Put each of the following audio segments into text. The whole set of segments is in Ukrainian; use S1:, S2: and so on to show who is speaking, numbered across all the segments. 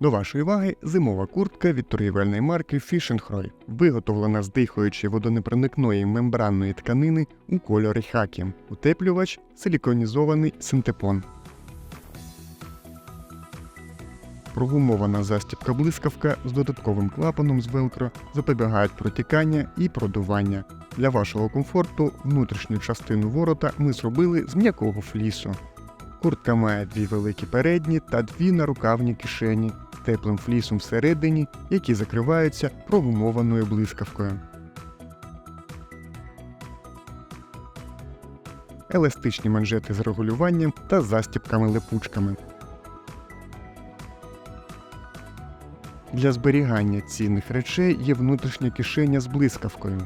S1: До вашої уваги зимова куртка від торгівельної марки Fishenhroy, виготовлена з дихаючої водонепроникної мембранної тканини у кольорі хакі, утеплювач силіконізований синтепон. Прогумована застібка блискавка з додатковим клапаном з велкро запобігають протікання і продування. Для вашого комфорту внутрішню частину ворота ми зробили з м'якого флісу. Куртка має дві великі передні та дві нарукавні кишені теплим флісом всередині, які закриваються прогумованою блискавкою. Еластичні манжети з регулюванням та застібками-липучками. Для зберігання цінних речей є внутрішня кишеня з блискавкою.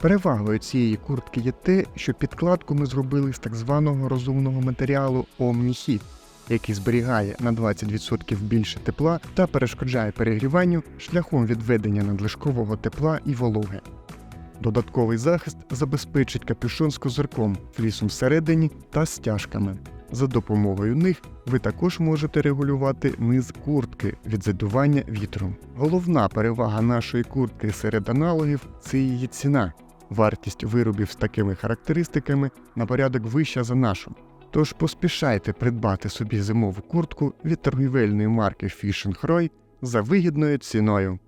S1: Перевагою цієї куртки є те, що підкладку ми зробили з так званого розумного матеріалу OmniHeat, який зберігає на 20% більше тепла та перешкоджає перегріванню шляхом відведення надлишкового тепла і вологи. Додатковий захист забезпечить капюшон з козирком, флісом всередині та стяжками. За допомогою них ви також можете регулювати низ куртки від задування вітру. Головна перевага нашої куртки серед аналогів це її ціна. Вартість виробів з такими характеристиками на порядок вища за нашу. Тож поспішайте придбати собі зимову куртку від торгівельної марки Fishenhroy за вигідною ціною.